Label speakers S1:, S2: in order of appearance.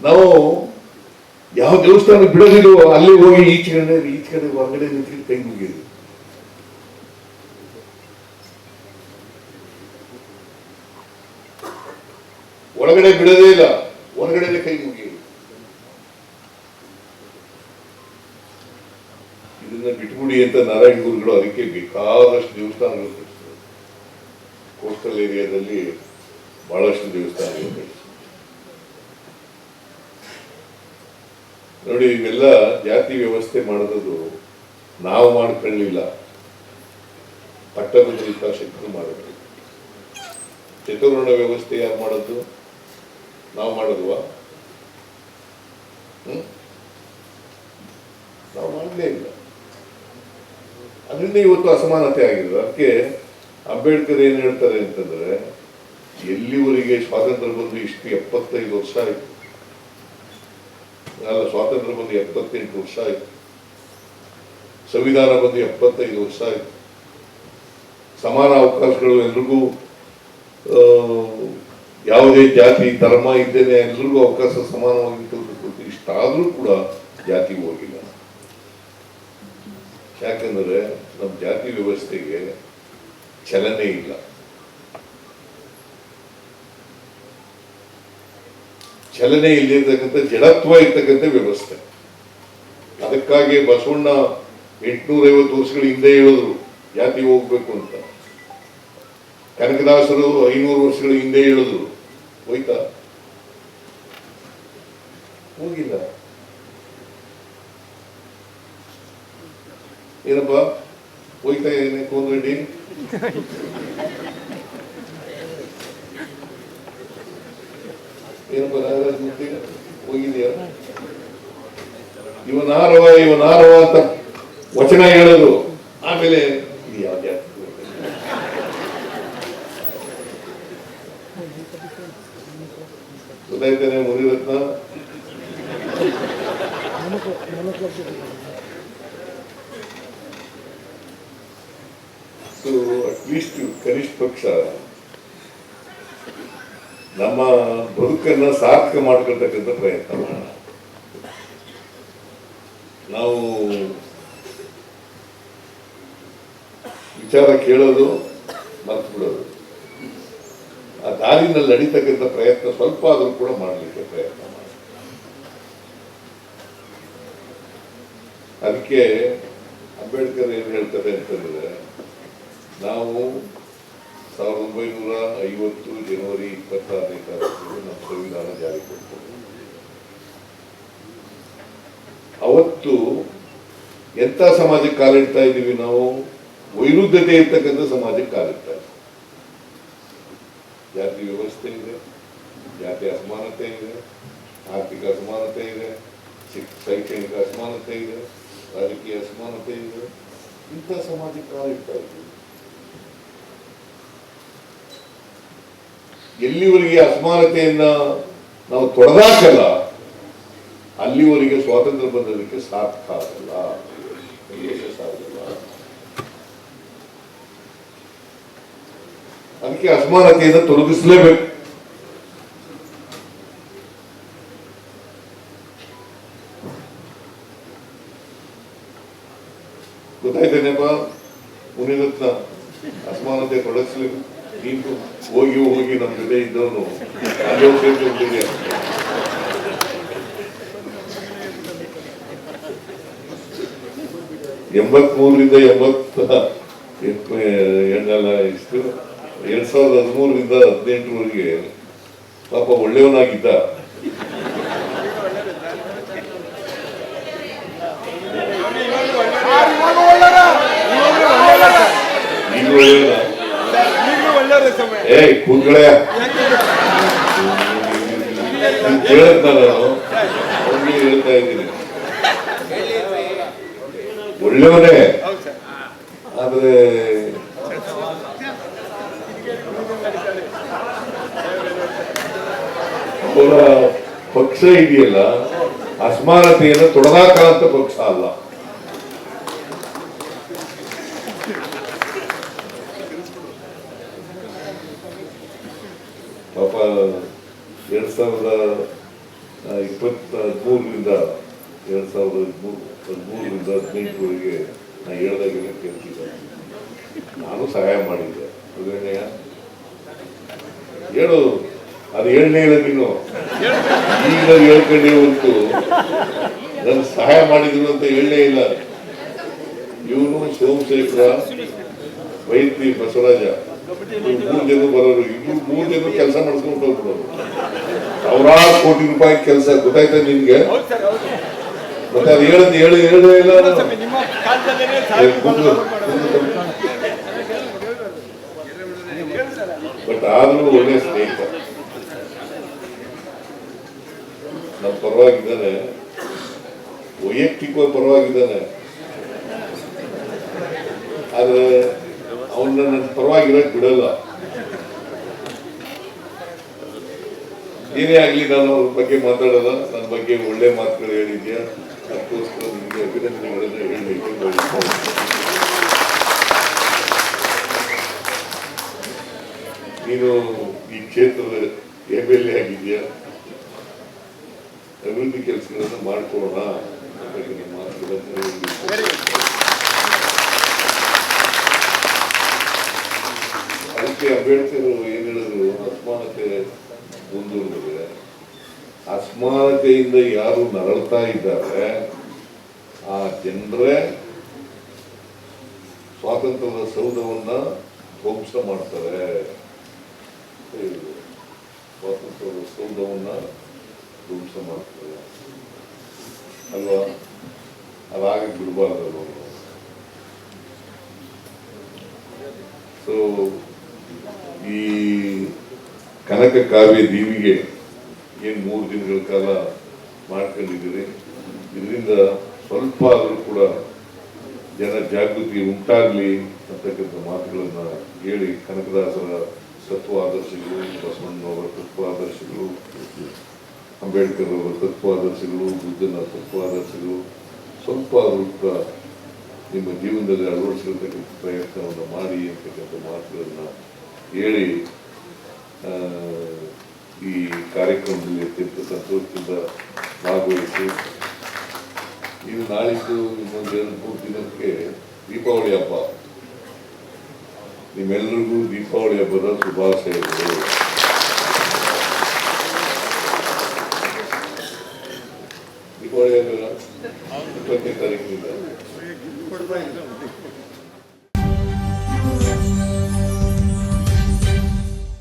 S1: ನಾವು ಯಾವ ದೇವಸ್ಥಾನ ಬಿಡೋದಿಲ್ವೋ ಅಲ್ಲಿ ಹೋಗಿ ಈಚೆ ಕಡೆ ಈಚೆ ಕಡೆ, ಹೊರಗಡೆ ನಿಂತ್ಕೊಂಡು ಕೈ ಮುಗಿಯೋದು. ಒಳಗಡೆ ಬಿಡೋದೇ ಇಲ್ಲ ಹೊರಗಡೆ ಕೈ ಮುಗಿಯಿರಿ ಇದನ್ನ ಬಿಟ್ಬಿಡಿ ಅಂತ ನಾರಾಯಣ ಗುರುಗಳು ಅದಕ್ಕೆ ಬೇಕಾದಷ್ಟು ದೇವಸ್ಥಾನಗಳು ಕೋಸ್ಟಲ್ ಏರಿಯಾದಲ್ಲಿ ಬಹಳಷ್ಟು ದೇವಸ್ಥಾನಗಳು ನೋಡಿ, ಇವೆಲ್ಲ ಜಾತಿ ವ್ಯವಸ್ಥೆ ಮಾಡೋದು ನಾವು ಮಾಡ್ಕೊಳ್ಳಿಲ್ಲ. ಪಟ್ಟಭದ್ರಿತ ಶಕ್ತಿ ಮಾಡಿದ್ರು ಚತುರ್ವರ್ಣ ವ್ಯವಸ್ಥೆ ಯಾರು ಮಾಡೋದು? ನಾವು ಮಾಡಿದ್ವಾ ನಾವು ಮಾಡಲೇ ಇಲ್ಲ. ಅದರಿಂದ ಇವತ್ತು ಅಸಮಾನತೆ ಆಗಿದೆ. ಅದಕ್ಕೆ ಅಂಬೇಡ್ಕರ್ ಏನ್ ಹೇಳ್ತಾರೆ ಅಂತಂದ್ರೆ ಎಲ್ಲಿವರೆಗೆ ಸ್ವಾತಂತ್ರ್ಯ ಬಂದು ಇಷ್ಟು ಎಪ್ಪತ್ತೈದು ವರ್ಷ ಆಯ್ತು. ಅಲ್ಲ ಸ್ವಾತಂತ್ರ್ಯ ಬಂದು ಎಪ್ಪತ್ತೆಂಟು ವರ್ಷ ಆಯ್ತು. ಸಂವಿಧಾನ ಬಂದು ಎಪ್ಪತ್ತೈದು ವರ್ಷ ಆಯ್ತು. ಸಮಾನ ಅವಕಾಶಗಳು ಎಲ್ರಿಗೂ ಯಾವುದೇ ಜಾತಿ, ಧರ್ಮ ಇದ್ದೇನೆ ಎಲ್ರಿಗೂ ಅವಕಾಶ ಸಮಾನವಾಗಿ ತಿಳ್ಕೊಳ್ತೀವಿ ಇಷ್ಟಾದ್ರೂ ಕೂಡ ಜಾತಿ ಹೋಗಿಲ್ಲ. ಯಾಕಂದ್ರೆ ನಮ್ಮ ಜಾತಿ ವ್ಯವಸ್ಥೆಗೆ ಚಲನೆ ಇಲ್ಲ. ಚಲನೆ ಇಲ್ಲಿರ್ತಕ್ಕಂಥ ಜಡತ್ವ ಇರ್ತಕ್ಕಂಥ ವ್ಯವಸ್ಥೆ. ಅದಕ್ಕಾಗಿ ಬಸವಣ್ಣ ಎಂಟುನೂರೈವತ್ತು ವರ್ಷಗಳ ಹಿಂದೆ ಹೇಳಿದ್ರು ಜಾತಿ ಹೋಗ್ಬೇಕು ಅಂತ. ಕನಕದಾಸರು ಐನೂರು ವರ್ಷಗಳ ಹಿಂದೆ ಹೇಳಿದ್ರು. ಹೋಯ್ತಾ? ಹೋಗಿಲ್ಲ. ಏನಪ್ಪ? ಹೋಯ್ತಾ ಏನೇ ಕೋನ್ರೆಡ್ಡಿ ಏನಪ್ಪ ನಾಗರಾಜ್ ಹೋಗಿದೆಯಾ ಇವನಾರವ ಇವನಾರವ ಅಂತ ವಚನ ಹೇಳೋದು, ಆಮೇಲೆ ಇದು ಯಾವ ಜಾತಿ ಗೊತ್ತಾಯ್ತಾನೆ, ಮುನಿರತ್ನ. ಸೊ ಅಟ್ಲೀಸ್ಟ್ ಕನಿಷ್ಠ ಪಕ್ಷ ನಮ್ಮ ಬದುಕನ್ನ ಸಾರ್ಥಕ ಮಾಡ್ಕೊಳ್ತಕ್ಕಂಥ ಪ್ರಯತ್ನ ಮಾಡೋಣ ನಾವು ವಿಚಾರ ಕೇಳೋದು ಮರ್ತು ಬಿಡೋದು ಆ ದಾರಿನಲ್ಲಿ ನಡೀತಕ್ಕಂಥ ಪ್ರಯತ್ನ ಸ್ವಲ್ಪ ಆದರೂ ಕೂಡ ಮಾಡಲಿಕ್ಕೆ ಪ್ರಯತ್ನ ಮಾಡಿ. ಅದಕ್ಕೆ ಅಂಬೇಡ್ಕರ್ ಏನು ಹೇಳ್ತಾರೆ ಅಂತಂದ್ರೆ, ನಾವು ಸಾವಿರದ ಒಂಬೈನೂರ ಐವತ್ತು ಜನವರಿ ಇಪ್ಪತ್ತಾರನೇ ತಾರೀಕು ನಮ್ಮ ಸಂವಿಧಾನ ಜಾರಿ ಕೊಡ್ತದೆ ಅವತ್ತು ಎಂತ ಸಮಾಜಕ್ಕೆ ಕಾಲಿಡ್ತಾ ಇದ್ದೀವಿ ನಾವು? ವೈರುದ್ಧತೆ ಇರ್ತಕ್ಕಂಥ ಸಮಾಜಕ್ಕೆ ಕಾಲಿಡ್ತಾ ಇದ್ದೀವಿ. ಜಾತಿ ವ್ಯವಸ್ಥೆ ಇದೆ, ಜಾತಿ ಅಸಮಾನತೆ ಇದೆ, ಆರ್ಥಿಕ ಅಸಮಾನತೆ ಇದೆ ಶಿಕ್- ಶೈಕ್ಷಣಿಕ ಅಸಮಾನತೆ ಇದೆ, ರಾಜಕೀಯ ಅಸಮಾನತೆ ಇದೆ. ಇಂಥ ಸಮಾಜಕ್ಕೆ ಕಾಲಿಡ್ತಾ ಇದ್ದೀವಿ. ಎಲ್ಲಿವರೆಗೆ ಅಸಮಾನತೆಯನ್ನ ನಾವು ತೊಡೆದಾಕಲ್ಲ ಅಲ್ಲಿವರೆಗೆ ಸ್ವಾತಂತ್ರ್ಯ ಬಂದದಕ್ಕೆ ಸಾರ್ಥಕ ಆಗಲ್ಲ. ಅದಕ್ಕೆ ಅಸಮಾನತೆಯನ್ನು ತೊಡಗಿಸಲೇಬೇಕು. ಗೊತ್ತಾಯ್ತೇನೆಪ್ಪ ಮುನಿರತ್ನ ಅಸಮಾನತೆ ತೊಡಗಿಸ್ಲೇಬೇಕು. ನೀನು ಹೋಗಿ ಹೋಗಿ ನಮ್ಮ ಜೊತೆ ಇದ್ದವನು. ಅಲ್ಲಿ ಸೇರ್ಕೊಂಡ್ಬಿಟ್ಟಿದ್ಯಾ. ಎಂಬತ್ಮೂರರಿಂದ ಎಂಬತ್ತ ಎಣ್ಣೆಲ್ಲ ಇಷ್ಟು ಎರಡ್ ಸಾವಿರದ ಹದಿಮೂರರಿಂದ ಹದಿನೆಂಟರವರೆಗೆ ಪಾಪ ಒಳ್ಳೆಯವನಾಗಿದ್ದ. ಈಗ ಒಳ್ಳೆಯವನ ಏಯ್ ಕುಂಗಳೇ ಕೇಳತ್ತ ನಾನು ಅವ್ನಿಗೆ ಹೇಳ್ತಾ ಇದ್ದೀನಿ. ಒಳ್ಳೆಯವನೇ ಆದ್ರೆ ಅವರ ಪಕ್ಷ ಇದೆಯಲ್ಲ ಅಸಮಾನತೆಯನ್ನು ತೊಡಗಾಕಂತ ಪಕ್ಷ ಅಲ್ಲ ಪಾಪ ಎರಡ್ ಸಾವಿರದ ಇಪ್ಪತ್ತ ಹದಿಮೂರರಿಂದ ಎರಡು ಸಾವಿರದ ಹದಿಮೂರು ಹದಿಮೂರರಿಂದ ಹದಿನೆಂಟುವರೆಗೆ ನಾ ಹೇಳ್ದಾಗೆಲ್ಲ ಕೇಳ್ತಿದ್ದೆ. ನಾನು ಸಹಾಯ ಮಾಡಿದ್ದೆ. ಅದೇನೆಯ ಹೇಳು, ಅದು ಹೇಳಲೇ ಇಲ್ಲ ನೀನು. ಈಗ ಹೇಳ್ಕೊಂಡೇ ಹೊತ್ತು ನನ್ ಸಹಾಯ ಮಾಡಿದ್ರು ಅಂತ ಹೇಳಲೇ ಇಲ್ಲ. ಇವನು ಸೋಮಶೇಖರ ವೈದ್ಯ ಬಸವರಾಜ. ಮೂರು ಜನ ಬರೋರು ಇಬ್ರು ಮೂರು ಜನ ಕೆಲಸ ಮಾಡಿಸ್ಕೊಂಡು ಹೋಗ್ಬಿಡೋರು ಸಾವಿರಾರು ಕೋಟಿ ರೂಪಾಯಿ ಕೆಲಸ, ಗೊತ್ತಾಯ್ತಾ
S2: ನಿಮ್ಗೆ?
S1: ಮತ್ತೆ ಅದು ಹೇಳದ್ ಹೇಳಿ ಹೇಳದೇ ಇಲ್ಲ ಬಟ್ ಆದ್ರೂ ಒಳ್ಳೆ ಸ್ನೇಹಿತ. ನಮ್ಮ ಪರವಾಗಿದ್ದಾನೆ. ವೈಯಕ್ತಿಕವಾಗಿ ಪರವಾಗಿದ್ದಾನೆ ಆದ್ರೆ ಅವನ್ನ ಪರವಾಗಿರಕ್ ಬಿಡಲ್ಲ. ಏನೇ ಆಗ್ಲಿ ನಾನು ಅವ್ರ ಬಗ್ಗೆ ಮಾತಾಡಲ್ಲ ನನ್ನ ಬಗ್ಗೆ ಒಳ್ಳೆ ಮಾತುಗಳು ಹೇಳಿದ್ಯಾ? ಅದಕ್ಕೋಸ್ಕರ ನಿಮಗೆ ಅಭಿನಂದನೆಗಳನ್ನ ಹೇಳಬೇಕು. ನೀನು ಈ ಕ್ಷೇತ್ರದ ಎಂ ಎಲ್ ಎ ಆಗಿದ್ಯಾ? ಅಭಿವೃದ್ಧಿ ಕೆಲಸಗಳನ್ನ ಮಾಡ್ಕೊಳ್ಳೋಣ ಅಂತ ನಿಮ್ಮ ಮಾತುಗಳನ್ನ ಅದಕ್ಕೆ ಅಭ್ಯರ್ಥಿಗಳು ಏನ್ ಹೇಳಿದ್ರು? ಅಸಮಾನತೆ ಮುಂದುವರೆದಿದೆ ಅಸಮಾನತೆಯಿಂದ ಯಾರು ನರಳ್ತಾ ಇದ್ದಾರೆ, ಆ ಜನರೇ ಸ್ವಾತಂತ್ರ್ಯದ ಸೌಧವನ್ನ ಧ್ವಂಸ ಮಾಡ್ತಾರೆ. ಸ್ವಾತಂತ್ರ್ಯದ ಸೌಧವನ್ನ ಧ್ವಂಸ ಮಾಡ್ತಾರೆ. ಅಲ್ವಾ? ಅದಾಗಿ ಬಿಡಬಾರ್ದು ಸೊ ಈ ಕನಕ ಕಾವ್ಯ ದೀವಿಗೆ ಏನ್ ಮೂರು ದಿನಗಳ ಕಾಲ ಮಾಡ್ಕೊಂಡಿದ್ದೀರಿ. ಇದರಿಂದ ಸ್ವಲ್ಪ ಆದರೂ ಕೂಡ ಜನ ಜಾಗೃತಿ ಉಂಟಾಗಲಿ ಅಂತಕ್ಕಂಥ ಮಾತುಗಳನ್ನ ಹೇಳಿ ಕನಕದಾಸರ ತತ್ವ ಆದರ್ಶಗಳು ಬಸವಣ್ಣನವರ ತತ್ವ ಆದರ್ಶಗಳು, ಅಂಬೇಡ್ಕರ್ ಅವರ ತತ್ವ ಆದರ್ಶಗಳು, ಬುದ್ಧನ ತತ್ವ ಆದರ್ಶಗಳು, ಸ್ವಲ್ಪ ಆದರೂ ಕೂಡ ನಿಮ್ಮ ಜೀವನದಲ್ಲಿ ಅಳವಡಿಸಿರ್ತಕ್ಕಂಥ ಪ್ರಯತ್ನವನ್ನು ಮಾಡಿ ಅಂತಕ್ಕಂಥ ಮಾತುಗಳನ್ನ ಹೇಳಿ ಆ, ಈ ಕಾರ್ಯಕ್ರಮದಲ್ಲಿ ಸಂತೋಷದಿಂದ ಭಾಗವಹಿಸಿ ಇದು ನಾಳಿದ್ದು ಇನ್ನೊಂದು ಮೂರು ದಿನಕ್ಕೆ ದೀಪಾವಳಿ ಹಬ್ಬ. ನಿಮ್ಮೆಲ್ಲರಿಗೂ ದೀಪಾವಳಿ ಹಬ್ಬದ ಶುಭಾಶಯಗಳು. ದೀಪಾವಳಿ ಹಬ್ಬ ಇಪ್ಪತ್ತನೇ ತಾರೀಕಿನಿಂದ.